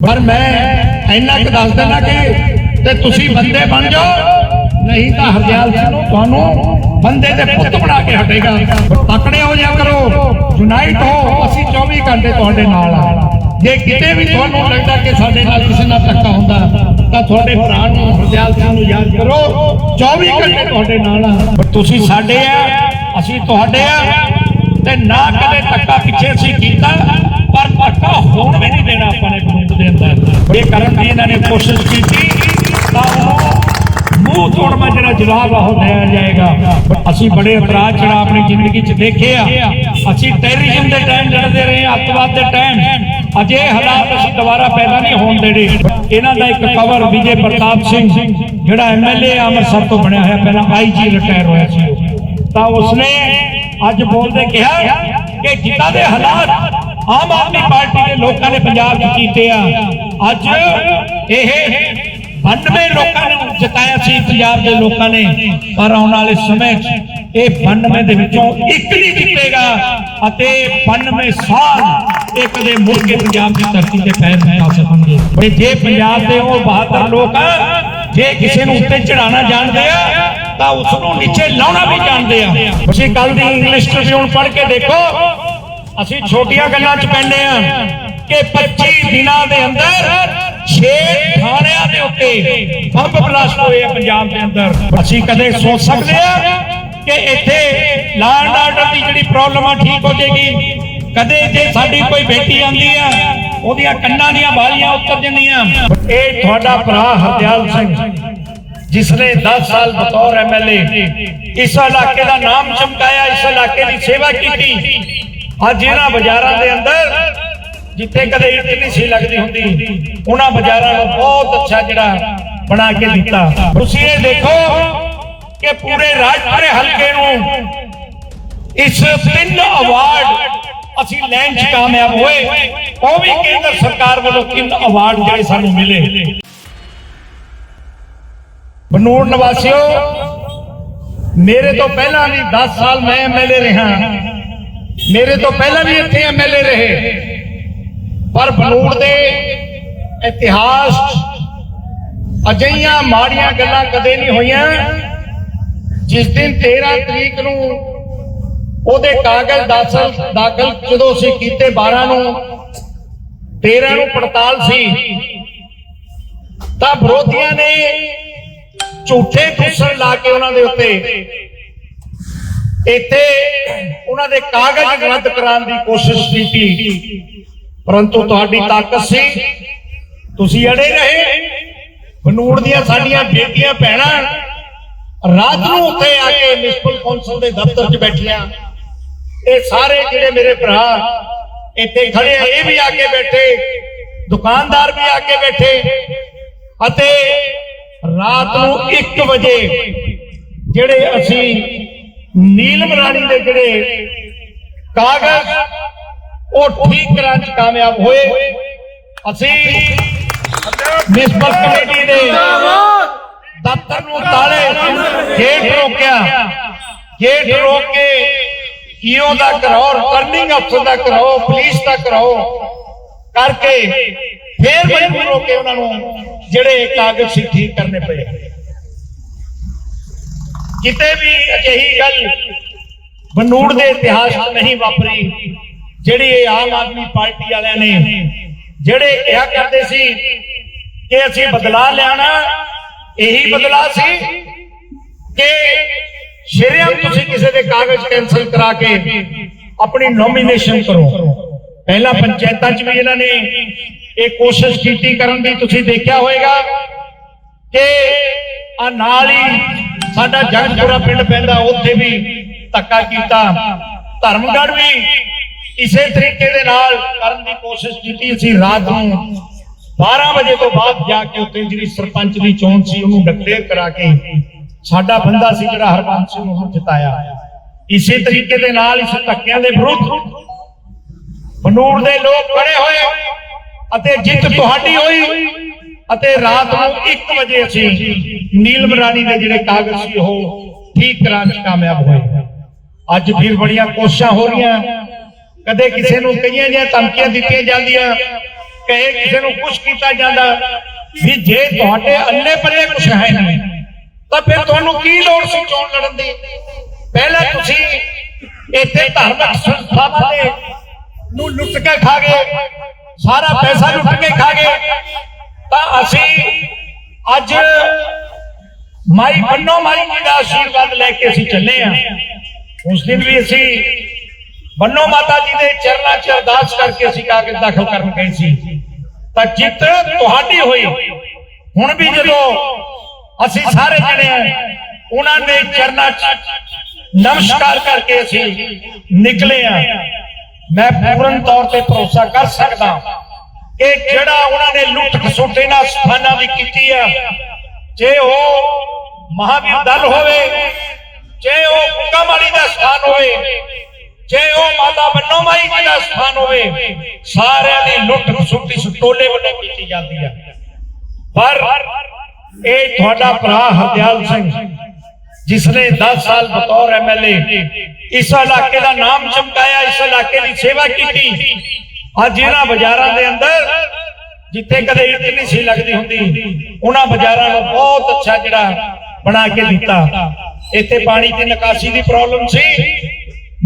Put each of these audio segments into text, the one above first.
ਪਰ ਮੈਂ ਇੰਨਾ ਕੁ ਦੱਸ ਦਿੰਦਾ ਕਿ ਤੇ ਤੁਸੀਂ ਬੰਦੇ ਬਣ ਜਾਓ, ਨਹੀਂ ਤਾਂ ਹਰਦਿਆਲ ਸਿੰਘ ਨੂੰ ਤੁਹਾਨੂੰ ਬੰਦੇ ਦੇ ਪੁੱਤ ਬਣਾ ਕੇ ਹਟੇਗਾ। ਤਕੜੇ ਹੋ ਜਾ ਕਰੋ ਯੂਨਾਈਟ ਹੋ, ਅਸੀਂ 24 ਘੰਟੇ ਤੁਹਾਡੇ ਨਾਲ ਆ। ਜੇ ਕਿਤੇ ਵੀ ਤੁਹਾਨੂੰ ਲੱਗਦਾ ਕਿ ਸਾਡੇ ਨਾਲ ਕਿਸੇ ਨਾਲ ਧੱਕਾ ਹੁੰਦਾ, ਤਾਂ ਤੁਹਾਡੇ ਭਰਾ ਨੂੰ, ਹਰਦਿਆਲ ਸਿੰਘ ਨੂੰ ਯਾਦ ਕਰੋ 24 ਘੰਟੇ ਤੁਹਾਡੇ ਨਾਲ ਆ। ਪਰ ਤੁਸੀਂ ਸਾਡੇ ਆ, ਅਸੀਂ ਤੁਹਾਡੇ ਆ, ਤੇ ਨਾ ਕਦੇ ਧੱਕਾ ਪਿੱਛੇ ਅਸੀਂ ਕੀਤਾ ਪਰ ਧੱਕਾ ਹੋਣ ਵੀ ਨਹੀਂ ਦੇਣਾ ਆਪਾਂ ਨੇ ਕਾਨੂੰਨ ਦੇ ਅੰਦਰ ਇਹ ਕਰਨ ਦੀ ਇਹਨਾਂ ਨੇ ਕੋਸ਼ਿਸ਼ ਕੀਤੀ। ਤਾਂ ਉਹ ਮੂੰਹ ਤੋੜਵਾ ਜਿਹੜਾ ਜਵਾਬ ਆ ਉਹ ਦਿਆ ਜਾਏਗਾ। ਅਸੀਂ ਬੜੇ ਅਪਰਾਧ ਜਿਹੜਾ ਆਪਣੀ ਜ਼ਿੰਦਗੀ 'ਚ ਦੇਖੇ ਅਸੀਂ ਟੈਰਰਿਜ਼ਮ ਦੇ ਟਾਈਮ ਲੜਦੇ ਰਹੇ ਅੱਤਵਾਦ ਦੇ ਟਾਈਮ ਅਜੇ ਹਾਲਾਤ ਅਸੀਂ ਦੁਬਾਰਾ ਪੈਦਾ ਨਹੀਂ ਹੋਣ ਦੇਣੇ। ਇਹਨਾਂ ਦਾ ਇੱਕ ਕਵਰ ਵਿਜੇ ਪ੍ਰਤਾਪ ਸਿੰਘ, ਜਿਹੜਾ ਐਮਐਲਏ ਅੰਮ੍ਰਿਤਸਰ ਤੋਂ ਬਣਿਆ ਹੋਇਆ, ਪਹਿਲਾਂ ਆਈਜੀ ਰਿਟਾਇਰ ਹੋਇਆ ਸੀ। ਤਾਂ ਉਸਨੇ ਅੱਜ ਬੋਲਦੇ ਕਿਹਾ ਕਿ ਜਿੱਦਾਂ ਦੇ ਹਾਲਾਤ ਆਮ ਆਦਮੀ ਪਾਰਟੀ ਦੇ ਲੋਕਾਂ ਨੇ ਪੰਜਾਬ 'ਚ ਕੀਤੇ ਆ। ਅੱਜ ਇਹ 92 ਲੋਕਾਂ ਨੂੰ ਜਿਤਾਇਆ ਸੀ ਪੰਜਾਬ ਦੇ ਲੋਕਾਂ ਨੇ, ਪਰ ਆਉਣ ਵਾਲੇ ਸਮੇਂ 'ਚ ਇਹ 92 ਦੇ ਵਿੱਚੋਂ ਇੱਕ ਨਹੀਂ ਜਿੱਤੇਗਾ ਅਤੇ 92 ਸਾਲ ਇੱਕ ਦੇ ਮੁੜ ਕੇ ਪੰਜਾਬ ਦੀ ਧਰਤੀ ਤੇ ਪੈਰ ਨਹੀਂ ਪਾ ਸਕਣਗੇ। ਤੇ ਜੇ ਪੰਜਾਬ ਦੇ ਉਹ ਬਹਾਦਰ ਲੋਕ ਆ, ਜੇ ਕਿਸੇ ਨੂੰ ਉੱਤੇ ਚੜਾਉਣਾ ਜਾਣਦੇ ਆ, ਤਾਂ ਉਸ ਨੂੰ ਨੀਚੇ ਲਾਉਣਾ ਵੀ ਜਾਣਦੇ ਆ। ਤੁਸੀਂ ਕੱਲ ਦੀ ਇੰਗਲਿਸ਼ ਟ੍ਰਿਬਿਊਨ ਪੜ੍ਹ ਕੇ ਦੇਖੋ ਅਸੀਂ ਛੋਟੀਆਂ ਗੱਲਾਂ 'ਚ ਪੈਂਦੇ ਆ ਕਿ 25 ਦਿਨਾਂ ਦੇ ਅੰਦਰ 6 ਥਾਣਿਆਂ ਦੇ ਉੱਤੇ ਬੰਬ ਬਲਾਸਟ ਹੋਏ ਆ ਪੰਜਾਬ ਦੇ ਅੰਦਰ। ਅਸੀਂ ਕਦੇ ਸੋਚ ਸਕਦੇ ਆ ਕਿ ਇੱਥੇ ਲਾਅ ਆਰਡਰ ਦੀ ਜਿਹੜੀ ਪ੍ਰੋਬਲਮ ਆ ਠੀਕ ਹੋ ਜਾਏਗੀ। ਕਦੇ ਜੇ ਸਾਡੀ ਕੋਈ ਬੇਟੀ ਆਂਦੀ ਆ, ਉਹਦੀਆਂ ਕੰਨਾਂ ਦੀਆਂ ਬਾਲੀਆਂ ਉੱਤਰ ਜਾਂਦੀਆਂ। ਇਹ ਤੁਹਾਡਾ ਭਰਾ ਹਰਦਿਆਲ ਸਿੰਘ ਜਿਸ ਨੇ 10 ਸਾਲ ਬਤੌਰ ਐਮਐਲਏ ਇਸ ਇਲਾਕੇ ਦਾ ਨਾਮ ਚਮਕਾਇਆ, ਇਸ ਇਲਾਕੇ ਦੀ ਸੇਵਾ ਕੀਤੀ। ਅੱਜ ਇਹਨਾਂ ਬਾਜ਼ਾਰਾਂ ਦੇ ਅੰਦਰ ਜਿੱਥੇ ਕਦੇ ਇੱਟ ਨਹੀਂ ਸੀ ਲੱਗਦੀ ਹੁੰਦੀ ਉਹਨਾਂ ਬਾਜ਼ਾਰਾਂ ਨੂੰ ਬਹੁਤ ਅੱਛਾ ਜਿਹੜਾ ਬਣਾ ਕੇ ਦਿੱਤਾ। ਤੁਸੀਂ ਇਹ ਦੇਖੋ ਕਿ ਪੂਰੇ ਰਾਜਪੁਰੇ ਹਲਕੇ ਨੂੰ ਇਸ ਤਿੰਨ ਅਵਾਰਡ ਅਸੀਂ ਲੈਣ 'ਚ ਕਾਮਯਾਬ ਹੋਏ। ਉਹ ਵੀ ਕੇਂਦਰ ਸਰਕਾਰ ਵੱਲੋਂ ਤਿੰਨ ਅਵਾਰਡ ਜਿਹੜੇ ਸਾਨੂੰ ਮਿਲੇ। ਬਨੂੜ ਨਿਵਾਸੀਓ ਮੇਰੇ ਤੋਂ ਪਹਿਲਾਂ ਵੀ 10 ਸਾਲ ਮੈਂ ਐਮਐਲਏ ਰਿਹਾ। ਮੇਰੇ ਤੋਂ ਪਹਿਲਾਂ ਵੀ ਇੱਥੇ ਐਮਐਲਏ ਰਹੇ। ਪਰ ਬਨੂੜ ਦੇ ਇਤਿਹਾਸ 'ਚ ਮਾੜੀਆਂ ਗੱਲਾਂ ਕਦੇ ਨਹੀਂ ਹੋਈਆਂ। ਜਿਸ ਦਿਨ 13 ਤਰੀਕ ਨੂੰ ਉਹਦੇ ਕਾਗਜ਼ ਦਾਖਲ ਦਾਖਲ ਜਦੋਂ ਅਸੀਂ ਕੀਤੇ 12 ਨੂੰ 13 ਨੂੰ ਪੜਤਾਲ ਸੀ। ਤਾਂ ਵਿਰੋਧੀਆਂ ਨੇ ਝੂਠੇ ਦੂਸਰ ਲਾ ਕੇ ਉਹਨਾਂ ਦੇ ਉੱਤੇ ਇੱਥੇ ਉਹਨਾਂ ਦੇ ਕਾਗਜ਼ ਰੱਦ ਕਰਾਉਣ ਦੀ ਕੋਸ਼ਿਸ਼ ਕੀਤੀ। ਪਰੰਤੂ ਤੁਹਾਡੀ ਤਾਕਤ ਸੀ। ਤੁਸੀਂ ਅੜੇ ਰਹੇ। ਬਨੂੜ ਦੀਆਂ ਸਾਡੀਆਂ ਬੇਟੀਆਂ, ਭੈਣਾਂ ਰਾਤ ਨੂੰ ਉੱਥੇ ਆ ਕੇ ਮਿਊਨਿਸਪਲ ਕੌਂਸਲ ਦੇ ਦਫ਼ਤਰ 'ਚ ਬੈਠੀਆਂ। ਇਹ ਸਾਰੇ ਜਿਹੜੇ ਮੇਰੇ ਭਰਾ ਇੱਥੇ ਖੜੇ ਆ, ਇਹ ਵੀ ਆ ਕੇ ਬੈਠੇ। ਦੁਕਾਨਦਾਰ ਵੀ ਆ ਕੇ ਬੈਠੇ। ਅਤੇ ਰਾਤ ਨੂੰ 1 ਵਜੇ ਜਿਹੜੇ ਅਸੀਂ ਨੀਲਮ ਰਾਣੀ ਦੇ ਜਿਹੜੇ ਕਾਗਜ਼, ਉਹ ਠੀਕ ਕਰਾਂ ਚ ਕਾਮਯਾਬ ਹੋਏ। ਅਸੀਂ ਮਿਊਨਿਸਪਲ ਕਮੇਟੀ ਦੇ ਦਫ਼ਤਰ ਨੂੰ ਤਾਲੇ ਗੇਟ ਰੋਕਿਆ। ਗੇਟ ਰੋਕ ਕੇ ਈਓ ਦਾ ਕਰਾਓ ਰਿਟਰਨਿੰਗ ਅਫਸਰ ਦਾ ਕਰਾਓ ਪੁਲਿਸ ਦਾ ਕਰਾਓ ਕਰਕੇ ਫੇਰ ਮਜਬੂਰ ਹੋ ਕੇ ਉਹਨਾਂ ਨੂੰ ਜਿਹੜੇ ਕਾਗਜ਼ ਸੀ ਠੀਕ ਕਰਨੇ ਪਏ। ਕਿਤੇ ਵੀ ਅਜਿਹੀ ਗੱਲ ਬਨੂੜ ਦੇ ਇਤਿਹਾਸ 'ਚ ਨਹੀਂ ਵਾਪਰੀ, ਜਿਹੜੀ ਇਹ ਆਮ ਆਦਮੀ ਪਾਰਟੀ ਵਾਲਿਆਂ ਨੇ, ਜਿਹੜੇ ਕਿਹਾ ਕਰਦੇ ਸੀ ਕਿ ਅਸੀਂ ਬਦਲਾ ਲਿਆਣਾ ਇਹੀ ਬਦਲਾ ਸੀ ਕਿ ਸ਼ਰਿਆਮ ਤੁਸੀਂ ਕਿਸੇ ਦੇ ਕਾਗਜ਼ ਕੈਨਸਲ ਕਰਾ ਕੇ ਆਪਣੀ ਨੋਮੀਨੇਸ਼ਨ ਕਰੋ। ਪਹਿਲਾਂ ਪੰਚਾਇਤਾਂ 'ਚ ਵੀ ਇਹਨਾਂ ਨੇ ਇਹ ਕੋਸ਼ਿਸ਼ ਕੀਤੀ ਕਰਨ ਦੀ, ਤੁਸੀਂ ਦੇਖਿਆ ਹੋਵੇਗਾ ਕਿ ਆ ਨਾਲ ਹੀ ਸਾਡਾ ਜਗਤਪੁਰਾ ਪਿੰਡ ਪੈਂਦਾ, ਉੱਥੇ ਵੀ ਧੱਕਾ ਕੀਤਾ। ਧਰਮਗੜ ਵੀ ਇਸੇ ਤਰੀਕੇ ਦੇ ਨਾਲ ਕਰਨ ਦੀ ਕੋਸ਼ਿਸ਼ ਕੀਤੀ। ਅਸੀਂ ਰਾਤ ਨੂੰ 12 ਵਜੇ ਤੋਂ ਬਾਅਦ ਜਾ ਕੇ ਉੱਥੇ ਜਿਹੜੀ ਸਰਪੰਚ ਦੀ ਚੋਣ ਸੀ, ਉਹਨੂੰ ਡਿਕਲੇਅਰ ਕਰਾ ਕੇ ਸਾਡਾ ਬੰਦਾ ਸੀ ਜਿਹੜਾ ਹਰਬੰਸ ਸਿੰਘ ਨੂੰ ਜਿਤਾਇਆ। ਇਸੇ ਤਰੀਕੇ ਦੇ ਨਾਲ ਇਸ ਧੱਕਿਆਂ ਦੇ ਵਿਰੁੱਧ ਬਨੂੜ ਦੇ ਲੋਕ ਖੜੇ ਹੋਏ ਅਤੇ ਜਿੱਤ ਤੁਹਾਡੀ ਹੋਈ। ਅਤੇ ਰਾਤ ਨੂੰ 1 ਵਜੇ ਅਸੀਂ ਨੀਲਮ ਰਾਣੀ ਦੇ ਜਿਹੜੇ ਕਾਗਜ਼ ਸੀ, ਉਹ ਠੀਕ ਕਰਾਉਣ 'ਚ ਕਾਮਯਾਬ ਹੋਏ। ਅੱਜ ਫਿਰ ਬੜੀਆਂ ਕੋਸ਼ਿਸ਼ਾਂ ਹੋ ਰਹੀਆਂ। ਕਦੇ ਕਿਸੇ ਨੂੰ ਕਈਆਂ ਜਿਹੀਆਂ ਧਮਕੀਆਂ ਦਿੱਤੀਆਂ ਜਾਂਦੀਆਂ ਕਹੇ ਕਿਸੇ ਨੂੰ ਕੁਝ ਕੀਤਾ ਜਾਂਦਾ। ਵੀ ਜੇ ਤੁਹਾਡੇ ਅੰਨੇ ਪੱਲੇ ਕੁਝ ਹੈ ਨਹੀਂ, ਤਾਂ ਫਿਰ ਤੁਹਾਨੂੰ ਕੀ ਲੋੜ ਸੀ ਚੋਣ ਲੜਨ ਦੀ? ਪਹਿਲਾਂ ਤੁਸੀਂ ਇੱਥੇ ਧਾਰਮਿਕ ਸੰਸਥਾਵਾਂ ਦੇ ਨੂੰ ਲੁੱਟ ਕੇ ਖਾ ਗਏ, ਸਾਰਾ ਪੈਸਾ ਲੁੱਟ ਕੇ ਖਾ ਗਏ। ਅਸੀਂ ਅੱਜ ਮਾਈ ਬੰਨੋ ਮਾਈ ਜੀ ਦਾ ਆਸ਼ੀਰਵਾਦ ਲੈ ਕੇ ਅਸੀਂ ਚੱਲੇ ਆ ਉਸ ਦਿਨ ਵੀ ਅਸੀਂ ਬੰਨੋ ਮਾਤਾ ਜੀ ਦੇ ਚਰਨਾਂ 'ਚ ਅਰਦਾਸ ਕਰਕੇ ਅਸੀਂ ਕਾਗਜ਼ ਦਾਖਲ ਕਰਨ ਗਏ ਸੀ। ਤਾਂ ਜਿੱਤ ਤੁਹਾਡੀ ਹੋਈ। ਹੁਣ ਵੀ ਜਦੋਂ ਅਸੀਂ ਸਾਰੇ ਜਿਹੜੇ ਜਣੇ ਉਹਨਾਂ ਦੇ ਚਰਨਾਂ 'ਚ ਨਮਸਕਾਰ ਕਰਕੇ ਅਸੀਂ ਨਿਕਲੇ ਆ ਮੈਂ ਪੂਰਨ ਤੌਰ ਤੇ ਭਰੋਸਾ ਕਰ ਸਕਦਾ ਇਹ ਜਿਹੜਾ ਉਹਨਾਂ ਨੇ ਲੁੱਟ ਖਸੁੱਟ ਇਹਨਾਂ ਸਥਾਨਾਂ ਦੀ ਕੀਤੀ ਆ, ਜੇ ਉਹ ਮਹਾਵੀਰ ਦਲ ਹੋਵੇ, ਜੇ ਉਹ ਗੁੱਗਾ ਮਾਲੀ ਦਾ ਸਥਾਨ ਹੋਵੇ, ਜੇ ਉਹ ਮਾਤਾ ਬੰਨੋ ਮਾਈ ਜੀ ਦਾ ਸਥਾਨ ਹੋਵੇ, ਸਾਰਿਆਂ ਦੀ ਲੁੱਟ ਖਸੁੱਟ ਇਸ ਵੱਲੋਂ ਕੀਤੀ ਜਾਂਦੀ ਹੈ ਪਰ ਇਹ ਤੁਹਾਡਾ ਭਰਾ ਹਰਦਿਆਲ ਸਿੰਘ ਜਿਸ ਨੇ 10 ਸਾਲ ਬਤੌਰ ਐਮਐਲਏ ਇਸ ਇਲਾਕੇ ਦਾ ਨਾਮ ਚਮਕਾਇਆ, ਇਸ ਇਲਾਕੇ ਦੀ ਸੇਵਾ ਕੀਤੀ ਅੱਜ ਇਹਨਾਂ ਬਾਜ਼ਾਰਾਂ ਦੇ ਅੰਦਰ ਜਿੱਥੇ ਕਦੇ ਇੱਟ ਨਹੀਂ ਸੀ ਲੱਗਦੀ ਹੁੰਦੀ, ਉਹਨਾਂ ਬਾਜ਼ਾਰਾਂ ਨੂੰ ਬਹੁਤ ਅੱਛਾ ਜਿਹੜਾ ਬਣਾ ਕੇ ਦਿੱਤਾ। ਇੱਥੇ ਪਾਣੀ ਦੀ ਨਿਕਾਸੀ ਦੀ ਪ੍ਰੋਬਲਮ ਸੀ।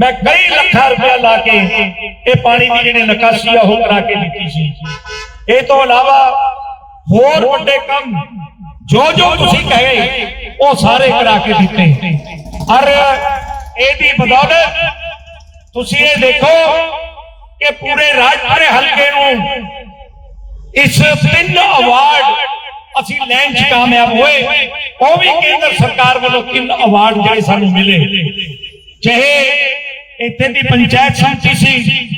ਮੈਂ ਕਈ ਲੱਖਾਂ ਰੁਪਏ ਲਾ ਕੇ ਇਹ ਪਾਣੀ ਦੀ ਜਿਹੜੀ ਨਿਕਾਸੀ ਆ, ਉਹ ਕਰਾ ਕੇ ਦਿੱਤੀ ਸੀ। ਇਹ ਤੋਂ ਇਲਾਵਾ ਹੋਰ ਵੱਡੇ ਕੰਮ ਜੋ ਜੋ ਤੁਸੀਂ ਕਹੇ, ਉਹ ਸਾਰੇ ਕਰਾ ਕੇ ਦਿੱਤੇ। ਔਰ ਇਹਦੀ ਬਦੌਲਤ ਤੁਸੀਂ ਇਹ ਦੇਖੋ ਕਿ ਪੂਰੇ ਰਾਜਪੁਰੇ ਹਲਕੇ ਨੂੰ ਇਸ ਤਿੰਨ ਅਵਾਰਡ ਅਸੀਂ ਲੈਣ 'ਚ ਕਾਮਯਾਬ ਹੋਏ। ਉਹ ਵੀ ਕੇਂਦਰ ਸਰਕਾਰ ਵੱਲੋਂ ਤਿੰਨ ਅਵਾਰਡ ਜਿਹੜੇ ਸਾਨੂੰ ਮਿਲੇ। ਚਾਹੇ ਇੱਥੇ ਦੀ ਪੰਚਾਇਤ ਸਮਿਤੀ ਸੀ,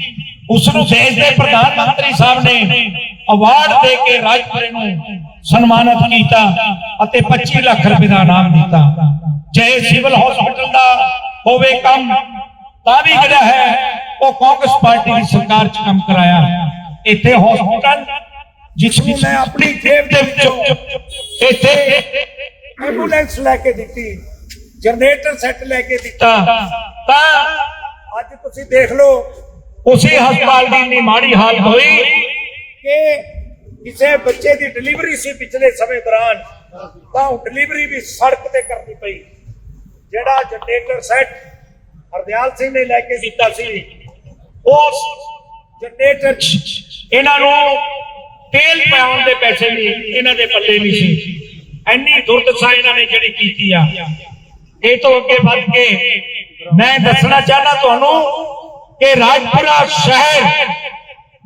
ਉਸ ਨੂੰ ਦੇਸ਼ ਦੇ ਪ੍ਰਧਾਨ ਮੰਤਰੀ ਸਾਹਿਬ ਨੇ ਅਵਾਰਡ ਦੇ ਕੇ ਰਾਜਪੁਰੇ ਨੂੰ ਸਨਮਾਨਿਤ ਕੀਤਾ ਅਤੇ 25 ਲੱਖ ਰੁਪਏ ਦਾ ਇਨਾਮ ਦਿੱਤਾ। ਚਾਹੇ ਸਿਵਲ ਹਸਪੀਟਲ ਦਾ ਹੋਵੇ ਕੰਮ ਤਾਂ ਵੀ ਜਿਹੜਾ ਹੈ ਉਹ ਕਾਂਗਰਸ ਪਾਰਟੀ ਦੀ ਸਰਕਾਰ 'ਚ ਕੰਮ ਕਰਾਇਆ। ਇੱਥੇ ਹਸਪੀਟਲ ਜਿਸ ਨੂੰ ਮੈਂ ਆਪਣੀ ਜੇਬ ਦੇ ਵਿੱਚੋਂ ਇੱਥੇ ਐਂਬੂਲੈਂਸ ਲੈ ਕੇ ਦਿੱਤੀ ਜਨਰੇਟਰ ਸੈੱਟ ਲੈ ਕੇ ਦਿੱਤਾ। ਤਾਂ ਅੱਜ ਤੁਸੀਂ ਦੇਖ ਲਓ ਉਸੇ ਹਸਪਤਾਲ ਦੀ ਇੰਨੀ ਮਾੜੀ ਹਾਲਤ ਹੋਈ। ਕਿ ਕਿਸੇ ਬੱਚੇ ਦੀ ਡਿਲੀਵਰੀ ਸੀ ਪਿਛਲੇ ਸਮੇਂ ਦੌਰਾਨ ਤਾਂ ਉਹ ਡਿਲੀਵਰੀ ਵੀ ਸੜਕ ਤੇ ਕਰਨੀ ਪਈ। ਜਿਹੜਾ ਜਨਰੇਟਰ ਸੈੱਟ ਹਰਦਿਆਲ ਸਿੰਘ ਨੇ ਲੈ ਕੇ ਦਿੱਤਾ ਸੀ। ਉਸ ਜਨਰੇਟਰ ਇਹਨਾਂ ਨੂੰ ਤੇਲ ਪਾਉਣ ਦੇ ਪੈਸੇ ਵੀ ਇਹਨਾਂ ਦੇ ਪੱਲੇ ਨਹੀਂ ਸੀ। ਐਨੀ ਦੁਰਦਸ਼ਾ ਇਹਨਾਂ ਨੇ ਜਿਹੜੀ ਕੀਤੀ ਆ। ਇਹ ਤੋਂ ਅੱਗੇ ਵੱਧ ਕੇ ਮੈਂ ਦੱਸਣਾ ਚਾਹਨਾ ਤੁਹਾਨੂੰ ਕਿ ਰਾਜਪੁਰਾ ਸ਼ਹਿਰ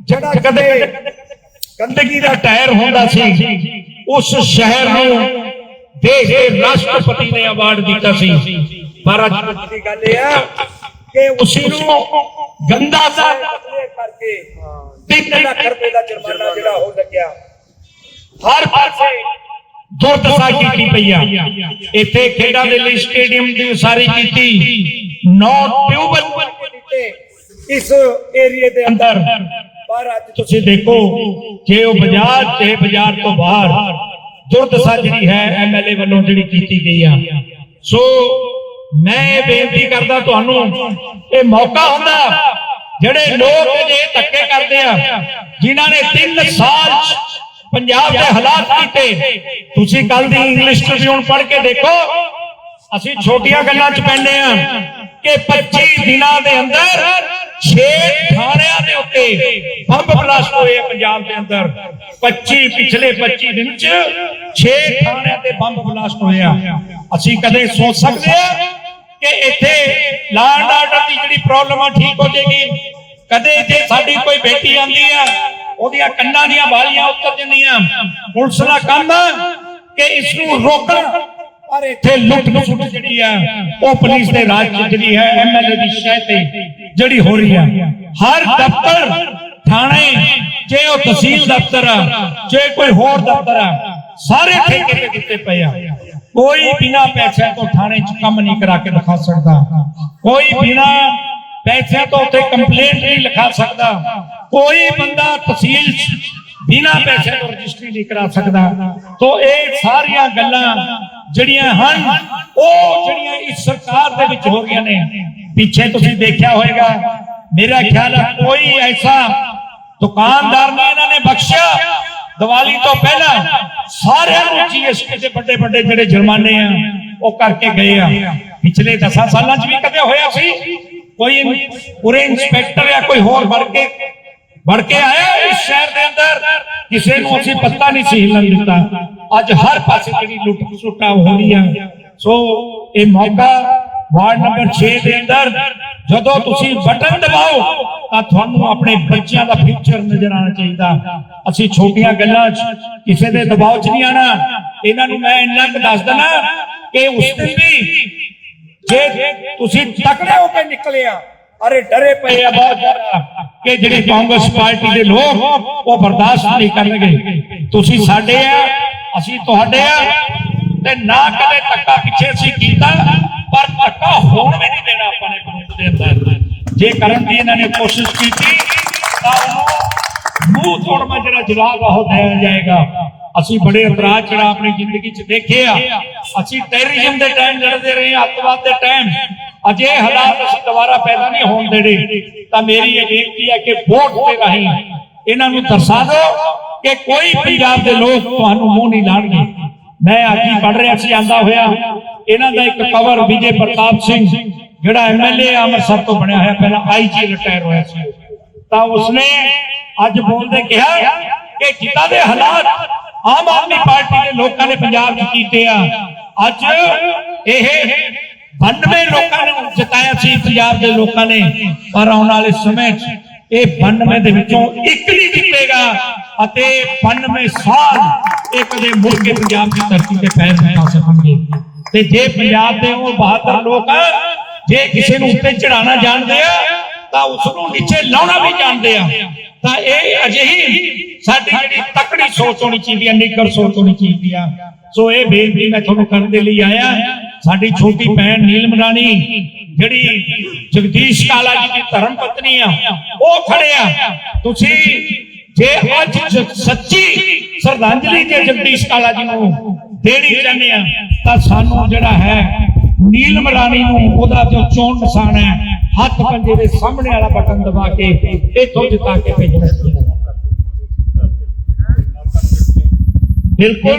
ਜਿਹੜਾ ਕਦੇ ਗੰਦਗੀ ਦਾ ਟਾਇਰ ਹੁੰਦਾ ਸੀ, ਉਸ ਸ਼ਹਿਰ ਨੂੰ ਦੇਸ਼ ਦੇ ਰਾਸ਼ਟਰਪਤੀ ਨੇ ਅਵਾਰਡ ਦਿੱਤਾ ਸੀ। ਪਰ ਅੱਜ ਦੀ ਗੱਲ ਇਹ ਆ ਕਿ ਉਸੇ ਨੂੰ ਗੰਦਾ ਦਾ ਕਰਕੇ 3 ਲੱਖ ਰੁਪਏ ਦਾ ਜੁਰਮਾਨਾ ਜਿਹੜਾ ਉਹ ਲੱਗਿਆ। ਹਰ ਪਾਸੇ ਦੁਰਦਸ਼ਾ ਕੀਤੀ ਪਈ ਆ। ਇੱਥੇ ਖੇਡਾਂ ਦੇ ਲਈ ਸਟੇਡੀਅਮ ਦੀ ਉਸਾਰੀ ਕੀਤੀ। ਨੌ ਟਿਊਬਲ ਦਿੱਤੇ ਇਸ ਏਰੀਏ ਦੇ ਅੰਦਰ। ਪਰ ਅੱਜ ਤੁਸੀਂ ਦੇਖੋ ਜੇ ਉਹ ਬਾਜ਼ਾਰ ਤੇ ਬਾਜ਼ਾਰ ਤੋਂ ਬਾਹਰ ਦੁਰਦਸ਼ਾ ਜਿਹੜੀ ਹੈ ਐਮਐਲਏ ਵੱਲੋਂ ਜਿਹੜੀ ਕੀਤੀ ਗਈ ਆ। ਸੋ ਮੈਂ ਇਹ ਬੇਨਤੀ ਕਰਦਾ ਤੁਹਾਨੂੰ, ਇਹ ਮੌਕਾ ਹੁੰਦਾ ਜਿਹੜੇ ਲੋਕ ਇਹ ਧੱਕੇ ਕਰਦੇ ਆ, ਜਿਨ੍ਹਾਂ ਨੇ 3 ਸਾਲ ਪੰਜਾਬ ਦੇ ਹਾਲਾਤ ਕੀਤੇ। ਤੁਸੀਂ ਕੱਲ ਦੀ ਇੰਗਲਿਸ਼ ਟ੍ਰਿਬਿਊਨ ਪੜ੍ਹ ਕੇ ਦੇਖੋ, ਅਸੀਂ ਛੋਟੀਆਂ ਗੱਲਾਂ 'ਚ ਪੈਂਦੇ ਆ ਕਿ 25 ਦਿਨਾਂ ਦੇ ਅੰਦਰ 6 ਥਾਣਿਆਂ ਦੇ ਉੱਤੇ ਬੰਬ ਬਲਾਸਟ ਹੋਏ ਆ ਪੰਜਾਬ ਦੇ ਅੰਦਰ। 25 ਪਿਛਲੇ 25 ਦਿਨ 'ਚ 6 ਥਾਣਿਆਂ ਤੇ ਬੰਬ ਬਲਾਸਟ ਹੋਏ ਆ। ਅਸੀਂ ਕਦੇ ਸੋਚ ਸਕਦੇ ਆ ਕਿ ਇੱਥੇ ਲਾਂਡ ਆਰਡਰ ਦੀ ਜਿਹੜੀ ਪ੍ਰੋਬਲਮ ਆ, ਠੀਕ ਹੋ ਜਾਏਗੀ। ਕਦੇ ਜੇ ਸਾਡੀ ਕੋਈ ਬੇਟੀ ਆਂਦੀ ਆ, ਉਹਦੀਆਂ ਕੰਨਾਂ ਦੀਆਂ ਵਾਲੀਆਂ ਉੱਤਰ ਜਾਂਦੀਆਂ। ਪੁਲਿਸ ਦਾ ਕੰਮ ਆ ਕਿ ਇਸ ਨੂੰ ਰੋਕਣ। ਪਰ ਇੱਥੇ ਲੁੱਟ ਖਸੁੱਟ ਜਿਹੜੀ ਆ, ਉਹ ਪੁਲਿਸ ਦੇ ਰਾਜ ਚ ਜਿਹੜੀ ਹੈ ਐਮਐਲਏ ਦੀ ਸ਼ਹਿ ਤੇ ਜਿਹੜੀ ਹੋ ਰਹੀ ਆ। ਹਰ ਦਫ਼ਤਰ, ਥਾਣੇ, ਜੇ ਉਹ ਤਹਿਸੀਲ ਦਫ਼ਤਰ ਆ, ਜੇ ਕੋਈ ਹੋਰ ਦਫ਼ਤਰ ਆ, ਸਾਰੇ ਠੇਕੇ ਤੇ ਦਿੱਤੇ ਪਏ ਆ। ਕੋਈ ਬਿਨਾ ਪੈਸਿਆਂ ਤੋਂ ਥਾਣੇ 'ਚ ਕੰਮ ਨਹੀਂ ਕਰਾ ਕੇ ਦਿਖਾ ਸਕਦਾ। ਕੋਈ ਬਿਨਾ ਪੈਸਿਆਂ ਤੋਂ ਉੱਥੇ ਕੰਪਲੇਂਟ ਨਹੀਂ ਲਿਖਾ ਸਕਦਾ। ਕੋਈ ਬੰਦਾ ਤਹਿਸੀਲ ਬਿਨਾ ਪੈਸੇ ਤੋਂ ਰਜਿਸਟਰੀ ਨਹੀਂ ਕਰਾ ਸਕਦਾ। ਤੋਂ ਇਹ ਸਾਰੀਆਂ ਗੱਲਾਂ ਜਿਹੜੀਆਂ ਹਨ, ਉਹ ਜਿਹੜੀਆਂ ਇਸ ਸਰਕਾਰ ਦੇ ਵਿੱਚ ਹੋ ਗਈਆਂ ਨੇ, ਪਿੱਛੇ ਤੁਸੀਂ ਦੇਖਿਆ ਹੋਵੇਗਾ। ਮੇਰਾ ਖਿਆਲ ਹੈ ਕੋਈ ਐਸਾ ਦੁਕਾਨਦਾਰ ਨੇ ਇਹਨਾਂ ਨੇ ਬਖਸ਼ਿਆ ਦੀਵਾਲੀ ਤੋਂ ਪਹਿਲਾਂ ਸਾਰਿਆਂ ਨੂੰ ਜੀਐਸਟੀ ਦੇ ਵੱਡੇ ਵੱਡੇ ਜਿਹੜੇ ਜੁਰਮਾਨੇ ਆ, ਉਹ ਕਰਕੇ ਗਏ ਆ। ਪਿਛਲੇ 10 ਸਾਲਾਂ 'ਚ ਵੀ ਕਦੇ ਹੋਇਆ ਸੀ? ਕੋਈ ਪੂਰੇ ਇੰਸਪੈਕਟਰ ਜਾਂ ਕੋਈ ਹੋਰ ਵੜ ਕੇ ਵੜ ਕੇ ਆਇਆ ਇਸ ਸ਼ਹਿਰ ਦੇ ਅੰਦਰ? ਕਿਸੇ ਨੂੰ ਅਸੀਂ ਪੱਤਾ ਨਹੀਂ ਸੀ ਹਿੱਲਣ ਦਿੱਤਾ। ਅੱਜ ਹਰ ਪਾਸੇ ਜਿਹੜੀ ਲੁੱਟ ਸੁੱਟਾ ਹੋ ਰਹੀ ਆ। ਸੋ ਇਹ ਮੌਕਾ ਵਾਰਡ ਨੰਬਰ 6 ਦੇ ਅੰਦਰ ਜਦੋਂ ਤੁਸੀਂ ਬਟਨ ਦਬਾਓ, ਤਾਂ ਤੁਹਾਨੂੰ ਆਪਣੇ ਬੱਚਿਆਂ ਦਾ ਫਿਊਚਰ ਨਜ਼ਰ ਆਉਣਾ ਚਾਹੀਦਾ। ਅਸੀਂ ਛੋਟੀਆਂ ਗੱਲਾਂ 'ਚ ਕਿਸੇ ਦੇ ਦਬਾਅ 'ਚ ਨਹੀਂ ਆਣਾ ਇਹਨਾਂ ਨੂੰ ਮੈਂ ਇੰਨਾ ਕੁ ਦੱਸ ਦਣਾ ਕਿ ਉਸ ਦਿਨ ਵੀ ਜੇ ਤੁਸੀਂ ਤਕੜੇ ਹੋ ਕੇ ਨਿਕਲੇ ਆ ਅਰੇ ਡਰੇ ਪਏ ਆ ਬਹੁਤ ਜ਼ਿਆਦਾ ਕਿ ਜਿਹੜੀ ਕਾਂਗਰਸ ਪਾਰਟੀ ਦੇ ਲੋਕ, ਉਹ ਬਰਦਾਸ਼ਤ ਨਹੀਂ ਕਰਨਗੇ। ਤੁਸੀਂ ਸਾਡੇ ਆ, ਅਸੀਂ ਤੁਹਾਡੇ ਆ ਤੇ ਨਾ ਕਦੇ ਧੱਕਾ ਪਿੱਛੇ ਅਸੀਂ ਕੀਤਾ, ਪਰ ਧੱਕਾ ਹੋਣ ਵੀ ਨਹੀਂ ਦੇਣਾ ਆਪਾਂ ਨੇ ਕਾਨੂੰਨ ਦੇ ਅੰਦਰ। ਜੇ ਕਰਨ ਦੀ ਇਹਨਾਂ ਨੇ ਕੋਸ਼ਿਸ਼ ਕੀਤੀ, ਤਾਂ ਉਹਨੂੰ ਮੂੰਹ ਤੋੜਵਾ ਜਿਹੜਾ ਜਵਾਬ ਉਹ ਦਿਆ ਜਾਏਗਾ। ਅਸੀਂ ਬੜੇ ਅਪਰਾਧ ਜਿਹੜਾ ਆਪਣੀ ਜ਼ਿੰਦਗੀ 'ਚ ਦੇਖੇ ਅਸੀਂ ਟੈਰਰਿਜ਼ਮ ਦੇ ਟਾਈਮ ਲੜਦੇ ਰਹੇ ਅੱਤਵਾਦ ਦੇ ਟਾਈਮ ਅਜੇ ਹਾਲਾਤ ਅਸੀਂ ਦੁਬਾਰਾ ਪੈਦਾ ਨਹੀਂ ਹੋਣ ਦੇਣੇ। ਤਾਂ ਮੇਰੀ ਇਹ ਬੇਨਤੀ ਹੈ ਕਿ ਵੋਟ ਦੇ ਰਾਹੀਂ ਇਹਨਾਂ ਨੂੰ ਦਰਸਾ ਦਿਓ ਕਿ ਕੋਈ ਪੰਜਾਬ ਦੇ ਲੋਕ ਤੁਹਾਨੂੰ ਮੂੰਹ ਨਹੀਂ ਲਾਣਗੇ। ਮੈਂ ਅੱਜ ਹੀ ਪੜ ਰਿਹਾ ਸੀ, ਆਂਦਾ ਹੋਇਆ। ਇਹਨਾਂ ਦਾ ਇੱਕ ਕਵਰ ਵਿਜੇ ਪ੍ਰਤਾਪ ਸਿੰਘ, ਜਿਹੜਾ ਐਮਐਲਏ ਅੰਮ੍ਰਿਤਸਰ ਤੋਂ ਬਣਿਆ ਹੋਇਆ, ਪਹਿਲਾਂ ਆਈਜੀ ਰਿਟਾਇਰ ਹੋਇਆ ਸੀ। ਤਾਂ ਉਸਨੇ ਅੱਜ ਬੋਲਦੇ ਕਿਹਾ ਕਿ ਜਿੱਦਾਂ ਦੇ ਹਾਲਾਤ ਆਮ ਆਦਮੀ ਪਾਰਟੀ ਦੇ ਲੋਕਾਂ ਨੇ ਪੰਜਾਬ 'ਚ ਕੀਤੇ ਆ, ਅੱਜ ਇਹ 92 ਲੋਕਾਂ ਨੂੰ ਜਿਤਾਇਆ ਸੀ ਪੰਜਾਬ ਦੇ ਲੋਕਾਂ ਨੇ, ਪਰ ਆਉਣ ਵਾਲੇ ਸਮੇਂ 'ਚ ਇਹ 92 ਦੇ ਵਿੱਚੋਂ ਇੱਕ ਨਹੀਂ ਜਿੱਤੇਗਾ ਅਤੇ 92 ਸਾਲ ਇਹ ਕਦੇ ਮੁੜ ਕੇ ਪੰਜਾਬ ਦੀ ਧਰਤੀ ਤੇ ਪੈਰ ਨਹੀਂ ਪਾ ਸਕਣਗੇ। ਤੇ ਜੇ ਪੰਜਾਬ ਦੇ ਉਹ ਬਹਾਦਰ ਲੋਕ ਜੇ ਕਿਸੇ ਨੂੰ ਉੱਤੇ ਚੜਾਉਣਾ ਜਾਣਦੇ ਆ, ਤਾਂ ਉਸ ਨੂੰ ਨੀਚੇ ਲਾਉਣਾ ਵੀ ਜਾਣਦੇ ਆ। ਤਾਂ ਇਹ ਅਜਿਹੀ ਸਾਡੀ ਜਿਹੜੀ ਤਕੜੀ ਸੋਚ ਹੋਣੀ ਚਾਹੀਦੀ ਹੈ ਨਿੱਗਰ ਸੋਚ ਹੋਣੀ ਚਾਹੀਦੀ ਆ। ਸੋ ਇਹ ਬੇਨਤੀ ਮੈਂ ਤੁਹਾਨੂੰ ਕਰਨ ਦੇ ਲਈ ਆਇਆ। ਸਾਡੀ ਛੋਟੀ ਭੈਣ ਨੀਲਮ ਰਾਣੀ, ਜਿਹੜੀ ਜਗਦੀਸ਼ ਕਾਲਾ ਜੀ ਦੀ ਧਰਮ ਪਤਨੀ ਆ, ਉਹ ਖੜੇ ਤੁਸੀਂ ਜੇ ਅੱਜ ਸੱਚੀ ਸ਼ਰਧਾਂਜਲੀ ਜੇ ਜਗਦੀਸ਼ ਕਾਲਾ ਜੀ ਨੂੰ ਦੇਣੀ ਚਾਹੁੰਦੇ ਆ, ਤਾਂ ਸਾਨੂੰ ਜਿਹੜਾ ਹੈ ਨੀਲਮ ਰਾਣੀ ਨੂੰ ਉਹਦਾ ਜੋ ਚੋਣ ਨਿਸ਼ਾਨ ਹੈ, ਹੱਥ ਪੰਜੇ ਦੇ ਸਾਹਮਣੇ ਵਾਲਾ ਬਟਨ ਦਬਾ ਕੇ ਇੱਥੋਂ ਜਿਤਾ ਕੇ ਭੇਜਣਾ ਬਿਲਕੁਲ।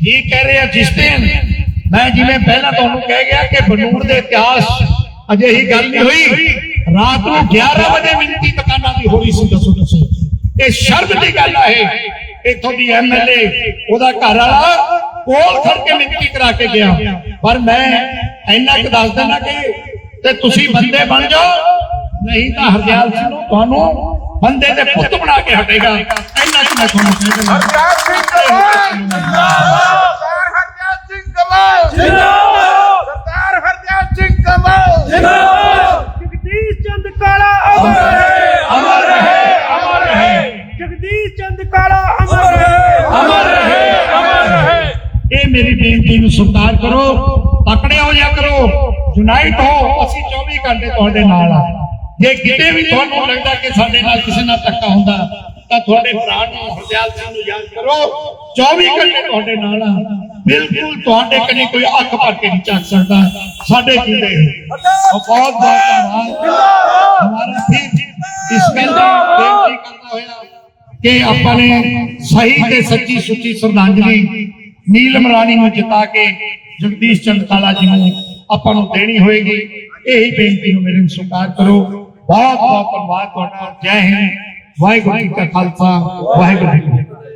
ਠੀਕ ਕਹਿ ਰਹੇ ਆ, ਜਿਸ ਮੈਂ ਜਿਵੇਂ ਪਹਿਲਾਂ ਤੁਹਾਨੂੰ ਕਹਿ ਗਿਆ ਕਿ ਬਨੂੜ ਦੇ ਇਤਿਹਾਸ ਅਜੇ ਹੀ ਗੱਲ ਨਹੀਂ ਹੋਈ, ਰਾਤ ਨੂੰ 11 ਵਜੇ ਮਿੰਤੀ ਦੁਕਾਨਾਂ ਦੀ ਹੋਈ ਸੀ, ਦੱਸੋ ਤੁਸੀਂ। ਇਹ ਸ਼ਰਮ ਦੀ ਗੱਲ ਹੈ ਇੱਥੋਂ ਦੀ ਐਮਐਲਏ ਉਹਦਾ ਘਰ ਵਾਲਾ ਕੋਲ ਖੜ ਕੇ ਮਿੰਤੀ ਕਰਾ ਕੇ ਗਿਆ। ਪਰ ਮੈਂ ਇੰਨਾ ਕੁ ਦੱਸ ਦਿੰਦਾ ਕਿ ਤੇ ਤੁਸੀਂ ਬੰਦੇ ਬਣ ਜਾਓ, ਨਹੀਂ ਤਾਂ ਹਰਦਿਆਲ ਸਿੰਘ ਨੂੰ ਤੁਹਾਨੂੰ ਬੰਦੇ ਦੇ ਪੁੱਤ ਬਣਾ ਕੇ ਹਟੇਗਾ। ਇੰਨਾ ਕੁ ਮੈਂ ਤੁਹਾਨੂੰ ਕਹਿ ਦਿੰਦਾ। ਸਰਦਾਰ ਹਰਦਿਆਲ ਸਿੰਘ ਕਮਲ ਜਿੰਦਾਬਾਦ! ਸਰਦਾਰ ਹਰਦਿਆਲ ਸਿੰਘ ਕਮਲ ਜਿੰਦਾਬਾਦ! ਜਗਦੀਸ਼ ਚੰਦ ਕਾਲਾ ਅਮਰ ਰਹੇ। ਅਮਰ ਰਹੇ ਅਮਰ ਰਹੇ। ਜਗਦੀਸ਼ ਚੰਦ ਕਾਲਾ ਅਮਰ ਰਹੇ ਅਮਰ ਰਹੇ ਅਮਰ ਰਹੇ। ਇਹ ਮੇਰੀ ਬੇਨਤੀ ਨੂੰ ਸਵੀਕਾਰ ਕਰੋ। ਤਕੜੇ ਹੋ ਜਾ ਕਰੋ। ਯੂਨਾਈਟ ਹੋ। ਅਸੀਂ 24 ਘੰਟੇ ਤੁਹਾਡੇ ਨਾਲ ਆ ਜੇ ਕਿਤੇ ਵੀ ਤੁਹਾਨੂੰ ਲੱਗਦਾ ਕਿ ਸਾਡੇ ਨਾਲ ਕਿਸੇ ਨਾਲ ਧੱਕਾ ਹੁੰਦਾ ਤਾਂ ਤੁਹਾਡੇ ਭਰਾ ਨੂੰ ਹਰਦਿਆਲ ਸਿੰਘ ਨੂੰ ਯਾਦ ਕਰੋ 24 ਘੰਟੇ ਤੁਹਾਡੇ ਨਾਲ ਆ। ਬਿਲਕੁਲ ਤੁਹਾਡੇ ਕਨੇ ਕੋਈ ਅੱਖ ਭਰ ਕੇ ਨਹੀਂ ਚੱਕ ਸਕਦਾ। ਸਾਡੇ ਜੀਦੇ ਬਹੁਤ ਬਹੁਤ ਧੰਨਵਾਦ। ਹਮਾਰਾ ਫਿਰ ਇਸ ਗੱਲ ਦਾ ਬੇਨਤੀ ਕਰਦਾ ਹੋਇਆ ਕਿ ਆਪਾਂ ਨੇ ਸਹੀ ਤੇ ਸੱਚੀ ਸੁੱਚੀ ਸ਼ਰਧਾਂਜਲੀ ਨੀਲਮ ਰਾਣੀ ਨੂੰ ਜਿਤਾ ਕੇ ਜਗਦੀਸ਼ ਚੰਦ ਕਾਲਾ ਜੀ ਨੂੰ ਆਪਾਂ ਨੂੰ ਦੇਣੀ ਹੋਏਗੀ। ਇਹੀ ਬੇਨਤੀ ਨੂੰ ਮੇਰੇ ਨੂੰ ਸਵੀਕਾਰ ਕਰੋ। ਬਹੁਤ ਬਹੁਤ ਧੰਨਵਾਦ ਤੁਹਾਡਾ। ਜੈ ਹਿੰਦ। ਵਾਹਿਗੁਰੂ ਜੀ ਕਾ ਖਾਲਸਾ। ਵਾਹਿਗੁਰੂ ਜੀ